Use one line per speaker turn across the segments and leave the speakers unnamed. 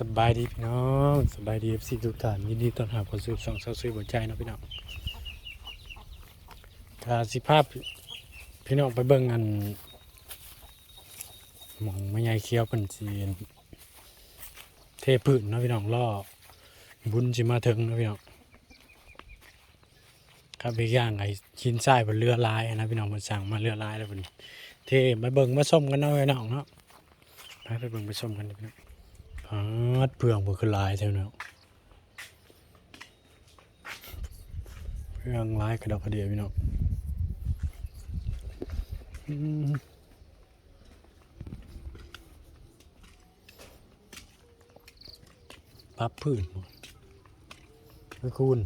สบายดีพี่น้องสบายดีเอฟซีทุกท่านยินดีต้อนรับเข้าสู่ช่องเซาซุยหัวใจเนาะพี่น้องกาสิภาพพี่น้องไปเบิ่งอันหมองไม่ใหญ่เคี้ยวเป็นจีนเทพื้นเนาะพี่น้องล่อบุญจิมาถึงเนาะพี่น้องครับอีกอย่างไอ้ชิ้นทรายบนเรือลายนะพี่น้องมันสั่งมาเรือลายแล้วเป็นเทมาเบิ่งมาส้มกันเนาะพี่น้องเนาะไปไปเบิ่งไปส้มกันนะพี่น้อง พัดเพื่องมันคือลายเท่านั้นเพื่องลายกระดอกกระเดียพี่น้องปรับพื้นไม่คูณ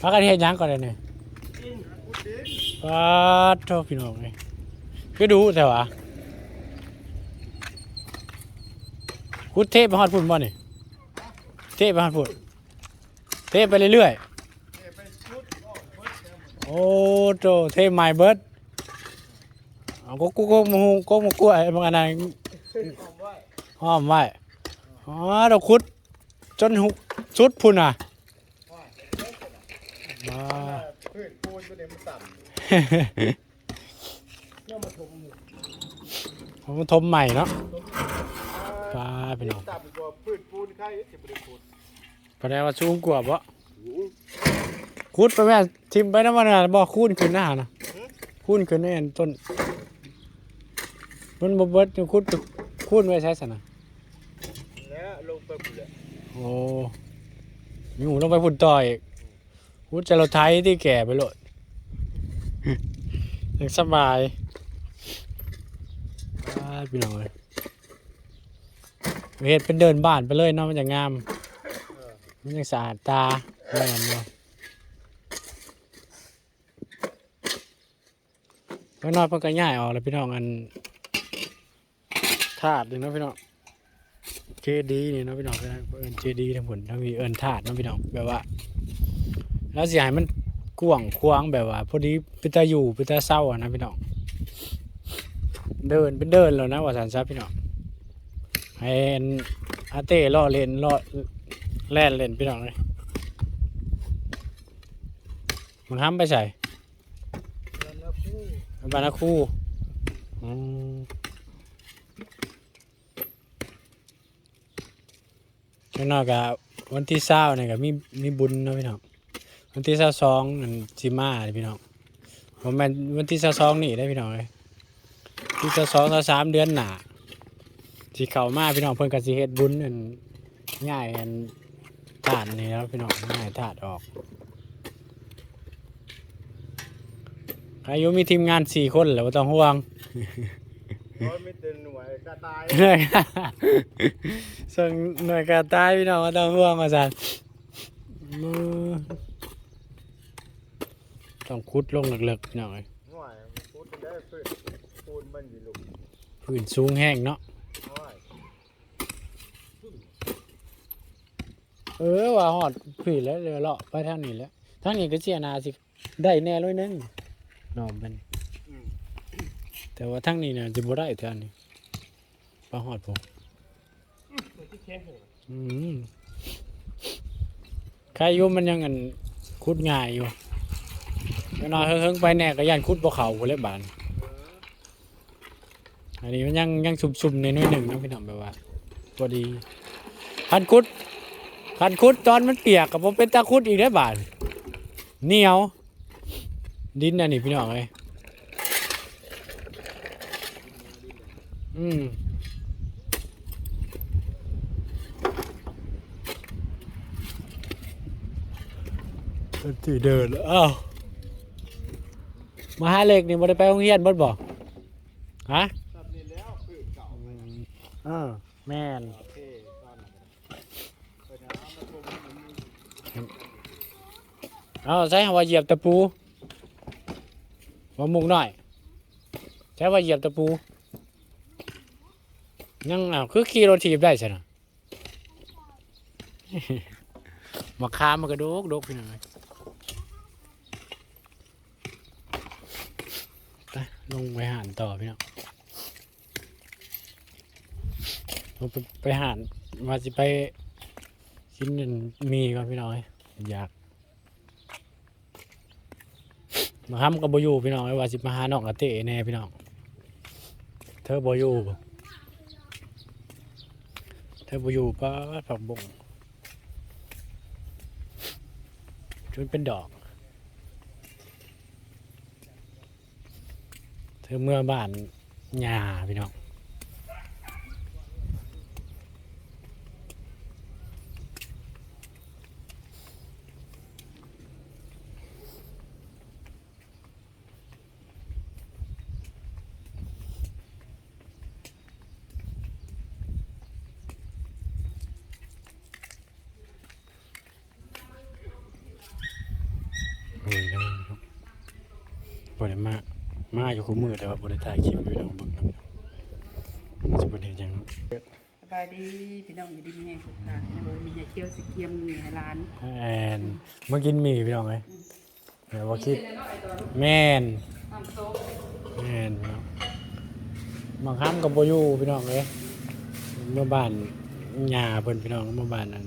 พักกันเฮ็ดหยังก่อนเลยเนี่ยปัดโทษพี่น้องเลยคือดูแต่ว่าคุดเทพไปฮอดพุ่นบ่นี่เทพไปฮอดพุ่นเทพไปเรื่อยๆโอ้โตเทพใหม่เบิดเอาก็กูก็มูก็มูกล้วยบางอันนั้นห้อมไว้อ๋อเราคุดจนหุกสุดพุ่นอะ มา
พืชปูนตัวนี้มันต่ำเนี่ยมาถม
ผมทมใหม่เนาะปลาพี่น้อง
ต่ำกว่าพืชปูนไข่จะบริปูน
แสดงว่าสูงกว่าบ่คูดไปแม่ทิมไปน้ำมันน่ะบ่คูนขึ้นหน้านะคูนขึ้นแน่นต้นมันบ่เบิดคูดคูนไว้ใช้สนะ
แล้วลงไปปุ๋ยเลย
โอ้อยู่ต้องไปพุ่นต่ออีก คูดจะเราไทยที่แก่ไปโลดยังสบายบ้าพี่น้องเลยเฮ็ดเป็นเดินบ้านไปเลยเนาะมันจะงาม มันยังสะอาดตาแม่นเนาะข้างนอกเพิ่นก็ย้ายออกแล้วพี่น้องอันธาตุนี่เนาะพี่น้องเจดีนี่เนาะพี่น้องเอิ้นเจดีทั้งหมดทั้งมีเอิ้นธาตุเนาะพี่น้องแบบว่า แล้วสิให้มันกว้างขวางแบบว่า พอดีเป็นตาอยู่เป็นตาเศร้าอะนะพี่น้องเดินเป็นเดินแล้วนะว่าสันซับพี่น้องให้อาเต้ล่อเล่นล่อแล่นเล่นพี่น้องเลยมันห้ามไปใส่บานาคูอืมข้างนอกกับวันที่เศร้าเนี่ยกับมีมีบุญนะพี่น้อง วันที่เศร้าสองนั่นจิมาพี่น้องผมแม่นวันที่เศร้าสองนี่ได้พี่น้องเลยที่เศร้าสองเศร้าสามเดือนหนาสิเข้ามาพี่น้องเพิ่นก็สิเฮ็ดบุญอันง่ายอันถาดนี่แล้วพี่น้องง่ายถาดออกอายุมีทีมงานสี่คนแล้วต้องห่วง
ไม่เต็นหน่วยกระตาย
หน่วยส่งหน่วยกระตายพี่น้องต้องห่วงอาจารย์ ต้องคุดลงเลิกๆพี่น้องเอ้ย
หน่วยพูดได้พืชปูนมันอยู่ลูก
พื้นสูงแห้งเนาะ
หน่วย
เออว่าฮอดพื้นแล้วเรือเลาะไปทางนี้แล้วทางนี้ก็เสียหนาสิได้แน่เลยนึงนอมมันแต่ว่าทั้งนี้เนี่ยจะบ่ได้เท่านี้ปลาหอดผมอืมใครอยู่มันยังอันคุดง่ายอยู่ ก็นอนเฮิงๆไปแน่ก็ยันคุดบ่เขาบ่เลยบานอันนี้มันยังยังซุ่มๆในน้อยหนึ่งนะพี่น้องแบบว่าพอดีคันคุดคันคุดตอนมันเปียกกับผมเป็นตาคุดอีกได้บาทเหนียว ดินอันนี้พี่น้องเลยอืมเป็นที่เดินแล้วอ้าว มาหาเหล็กนี่บ่ได้ไปโรงเรียนบ่บ่ฮะ
ตัดนี่แล้วพืชเก่า
เออแม่น
โอเคตอนนั้นเปิดน้ำมาถมมัน
เอาใช้คำว่าเหยียบตะปูว่ามุกหน่อย ใช้ว่าเหยียบตะปู ยังอ้าวคือขี่รถถีบได้ใช่ไหมมะขามมันก็โดกโดกพี่น้องเอ้ยไป ลงไปหานต่อพี่น้องลงไปไปหานมาสิไปกินนั่นมีก่อนพี่น้องเอ้ยอยากมาค้ำกับบอยู่พี่น้องเอ้ว่าสิมาหาน้องกะเตะแน่พี่น้องเธอบอยู่เธอบอยู่ป้าผักบงจนเป็นดอก เธ อเมื่อบ้านยาพี่น้องเฮ้ยนะบริมา มาอยู่คู่มือแต่ว่าบริถ่ายคลิปอยู่น้องเบิ่งน้ำมันจะเป็นเห็นยัง
สบายดีพี่น้องอยู่ดีมีแห้งสุขภาพนะบ่มีให้เคี่ยวสิเกียมมีให้ร้าน
แอนเมื่อกินหมี่พี่น้องเลยแต่ว่าคิดแม่น
น้ำซุป
แม่นพี่น้องบางครั้งกับโบอยูพี่น้องเลยเมื่อบ้านยาเพิ่นพี่น้องเมื่อบ้านนั้น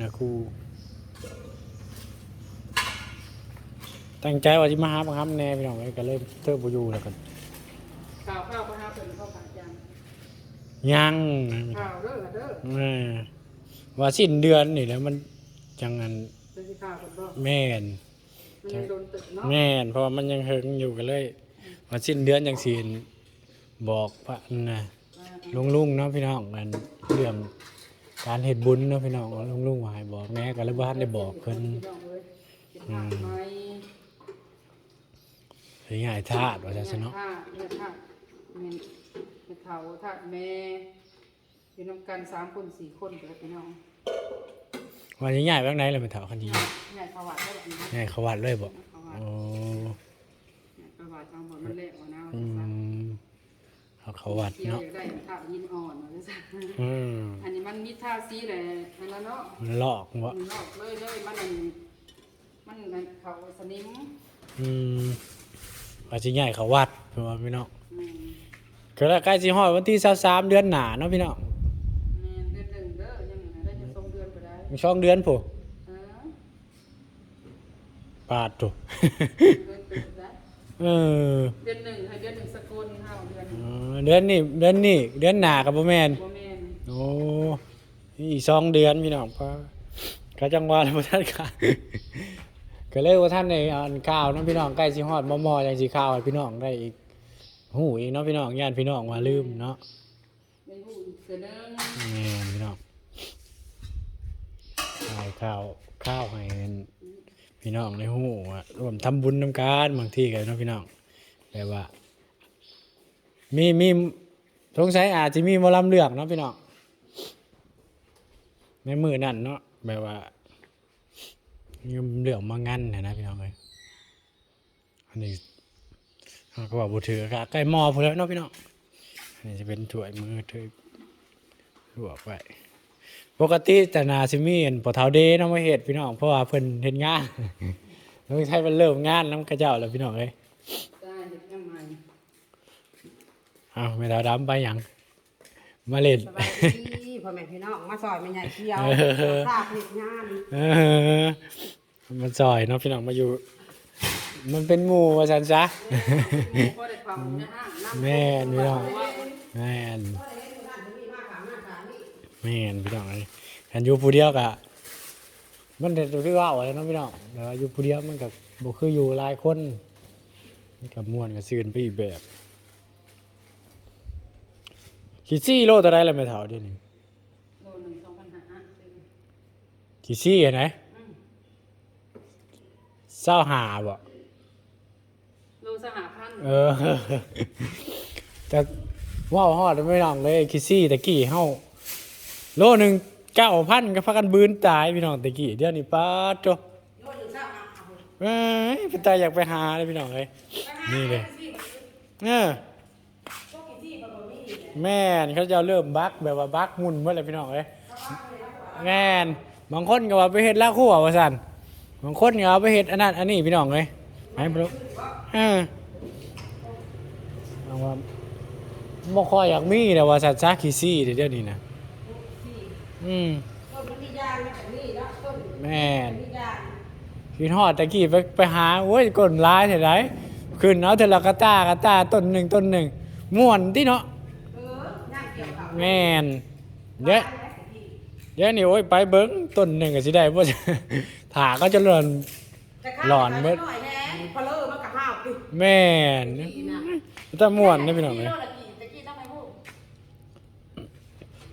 นาคู ตั้งใจว่าจะมาหาบางครั้งแน่พี่น้องเลยก็เลยเทิดโบอยูแล้วกัน
ข้าวข้าวก็หาเพิ่นเข้าขาจัง
ยังนะพี่น้อง
ข้าวเด้อเด้อ
แม่ว่าสิ้นเดือนนี่แหล้วมันจังงัน
เป็นสิข้าวเพิ่นบ่
แม่น
มันยังโดนตึกเนาะ
แม่นเพราะว่ามันยังเฮิงอยู่กันเลยว่าสิ้นเดือนจังสีนบอกพระนะ
อ่า
ลุงลุงๆเนาะพี่น้องกันเรื่องการเฮ็ดบุญเนาะพี่น้องลุงลุงๆว่าให้บอกแม่ก็เลยบ่ทันได้บอกเพิ่น
พี่น้องเอ้ยเป็นผักไหม
สิ ง่ายทาสว่าจังซั่นเนาะ
ธาตุเนี่ยธาตุแม่นแม่เฒ่าธาตุแม่อยู่นำกันสามคนสี่คนเด้อพี่น้อง
ว่าสิง่ายไปทางไหนล่ะแม่เฒ่าคันนี้
ใหญ่ประวัติได้แบบนี้
ง่ายเขาวัดเลยบ่
ประวัติ
โอ้
ใหญ่ประวัติเอาหมดมันเละนะ
อืมเขาเขาวัด
เนาะอยากได้ท่ายินอ่อนว่าจังซั่น
อืม
อันนี้มันมีท่าซีแหละอันนั้นเนาะ
หลอกบ่
มันนอกเลยเลยมันอันมันอันเขาสนิม
อืม ว่าสิง่ายเขาวัดเพิ่นว่าพี่น้อง
อืม
ก็แล้วใกล้สิฮอดวันที่23เดือนหน้าเนาะพี่น้อง
แม่นเดือนหนึ่งเด้อยังได้จะส่งเดือนไปได้
มีช่องเดือนผู้
เออ
ปาดตุ
เดือนตึกได้
เออ
เดือนหนึ่งให้เดือนหนึ่งสกุลเท่าเดือน
อ๋อเดือนนี้เดือนนี้เดือนหน้ากับบ่แม่น
บ่แม่น
โอ้อีกสองเดือนพี่น้องป้าเขาจังหวะแล้วบ่ทันค่ะ ก็เลยว่าท่านในอ่านข่าวเนาะพี่น้องใกล้สิฮอดมอมอจังสิข่าวให้พี่น้องได้อีกหูอีกเนาะพี่น้องย่านพี่น้องว่าลืมเนาะ
ในหูอีกเสือเดิง
แม่นพี่น้องข่าวข่าวข้าวให้พี่น้องในหูว่าร่วมทำบุญนำกันบางที่ก็เนาะพี่น้องแบบว่า มีมีสงสัยอาจจะมีมอลำเลือกเนาะพี่น้องในมือนั่นเนาะแบบว่า มีเลือกมางั้นนะนะพี่น้องเลยอันนี้เขาก็บอกบุถือกะใกล้หมอพอแล้วเนาะพี่น้องอันนี้จะเป็นถ้วยมือถือลวกไว้ปกติแต่นาซิมีอันปอเทาเดเนาะมาเฮ็ดพี่น้องเพราะว่าเพิ่นเฮ็ดงานต้องใช้มันเริ่มงานน้ำกระเจ้าแล้วพี่น้องเลย
ได้เด็กยังใหม่
เอาไม่เท่าดำไปหยังมาเล่น
สบายดี พ่อแม่พี่น้องมาซอยแม่ใหญ่เที่ยว
เออ
ทราบผลิตงาน
เออมันซอยเนาะพี่น้องมาอยู่ มันเป็นหมู่ว่าฉันซะ
พอได้ความในห้างน้ำ
แม่นพี่น้องแม่นแม่นพี่น้องเอ้ยคันอยู่ผู้เดียวกะมันเด็ดที่ว่าอะไรเนาะพี่น้องแต่ว่าอยู่ผู้เดียวมันกับบ่คืออยู่หลายคนมันกับม่วนกับซื่นไปอีกแบบกี่ซี่โลเท่าไรล่ะแม่เฒ่าเดี๋ยวนี้
โลหนึ่งสองพันห้า
กี่ซี่เห็นไหมเศร้าหาบ่
โลสหพันธ์
เออแต่ว่าวฮอดไม่ลองเลยคิซี่ตะกี้เฮาโลหนึ่งเก้าพันก็พากันบืนตายพี่น้องตะกี้เดี๋ยวนี้ป้าดโจเอ้ยพี่ตายอยากไปหาเลยพี่น้องเลยนี่เลยเออแม่นเขาจะเริ่มบักแบบว่าบักหมุนเมื่อไรพี่น้องเลยแม่น บางคนก็ว่าไปเฮ็ดลาคั่วว่าซั่นบางคนก็เอาไปเฮ็ดอันนั้นอันนี้พี่น้องเอ้ยให้บ่รู้เออเอาว่าบ่ค่อยอยากมีแต่ว่าสัตว์ซาขี้ซี่เดี๋ยวนี้นะอืม
ต้นมันมียางนะแบบนี้เนาะต้น
แม่น
มียาง
คิดฮอดตะกี้ไปไปหาโอ้ยก้นร้ายเท่าไรขึ้นเอาเทละกะตากะตาต้นหนึ่งต้นหนึ่งม่วนที่เนาะ
เออย่างเกี่ยวกับ
แม่นเดี๋ยว เดี๋ยวนี่โอ้ยไปเบิ้งต้นหนึ่งก็สิได้บ่ถาก็จะเลินหลอนเบิ
เบิ
ด
ดหน่อยแน่พอเลิกมันก็ห้าวปิ
แม่นแต่ม่วนนี่พี่น้องเลย
ตะกี้ตะกี้ต้องไปพูด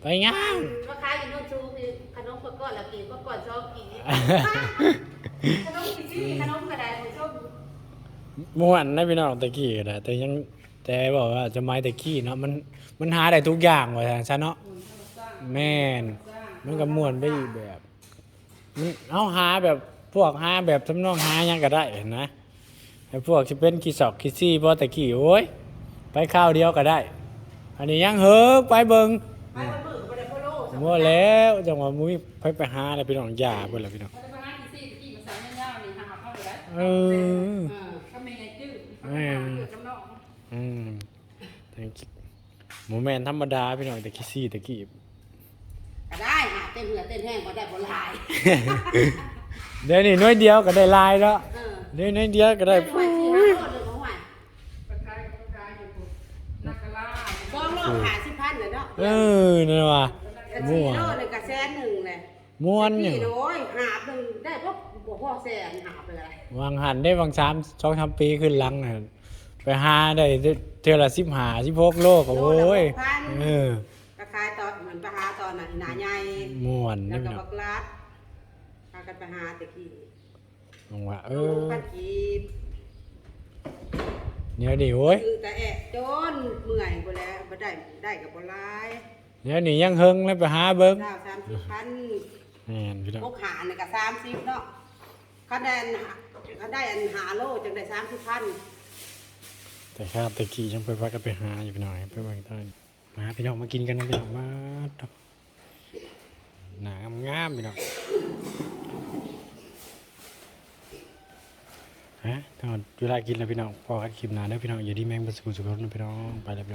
ไปย่าง
ว่าขายอยู่นู่นชูคือขนมก่อนละกี่ก็ก่อนชอบกี่ขนมกี่ซี่ขนมกระไดของชอบ
ม่วนนะพี่น้องตะกี้ก็ได้แต่ยังแต่บอกว่าจะไม้ตะกี้เนาะมันมันหาได้ทุกอย่างว่าซั่นซะเนาะแม่น มันก็ม่วนไปอีกแบบมันเอาหาแบบพวกหาแบบทำนองหาหยังก็ได้เห็นนะไอ้พวกที่เป็นขี้สอกขี้ซี่บ่ตะกี้โอ้ยไปข้าวเดียวก็ได้ อันนี้ยังเฮ้อไปเบิง
ไปมันมือก็บ่ได้พอโลก
มั่วแล้วจังหวะมุ้ยไปไปหาอะไรพี่น้องยาเพิ่นล่ะพี่น้อง
เขาจะมาหาอีซี่ตะกี้มาใส่ยาวๆนี่หาเข้าเลยได้
เออ
เออก็ไม่ไงจื้อ
แม่
เกิดกำนอง
อืมแต่หมูแมนธรรมดาพี่น้องแต่ขี้ซี่ตะกี้
ก็ได้หา เต้นเหือเต้นแห้งก็ได้บ่หลาย
เดี๋ยวนี้น้อยเดียวก็ได้ลายแล้ว
เออ
เดี๋ยวน้อยเดียวก็ได้
หน่วยที่ห้าโลดเลยของหวาน
ปลาคายปลาคายอยู่ปุ๊บนักกะลา
สองโลหาสิพันเลยเนาะ
เออนั่นว่ะ
กระ
มั่
สี่
ว
โลหนึงก็แสนหนึ่งเลย
ม่วนอยู่
พี่โอ้ยหาบหนึ่งได้พวกบ่พอแสนหาบไปอะไร
วางหันได้วางสามสองสามปีขึ้นหลังน่ะไปหาได้เท่าละสิบหาสิบหกโลก็โอ้ยเออ
ก็ขายตอน เหมือนไปหาตอนน่ะหนาใหญ่
ม่วน
แล้
นี่
วก็
พี่น้อ
บั
ง
กลาดพากันไปหาตะกี้
ลงว่าเอ
เอ
อ
พันกีบ
เดี๋ยวนี้โอ้ย
คือแต่แอะจนเมื่อยบ่แล้วบ่ได้ได้กับบ่หลาย
เดี๋ยวนี้ยังเฮิงเลยไปหาเบิ้ง
ดาวสามสิบพัน
แม่นพี่น้อง
พกหานี่ก็สามสิบเนาะคะแนนเขาได้อันหาโลจังได้สามสิบพัน
แต่ครับตะกี้ยังไปว่ากันไปหาอยู่พี่น้องไปเบิ่งตอน มาพี่น้องมากินกันนะพี่น้องมาหนางามพี่น้องฮะตอนเวลากินแล้วพี่น้องพอกันคลิปหนาแล้วพี่น้องอย่าดีแมงบ่สุขสุขนะพี่น้องไปแล้วพี่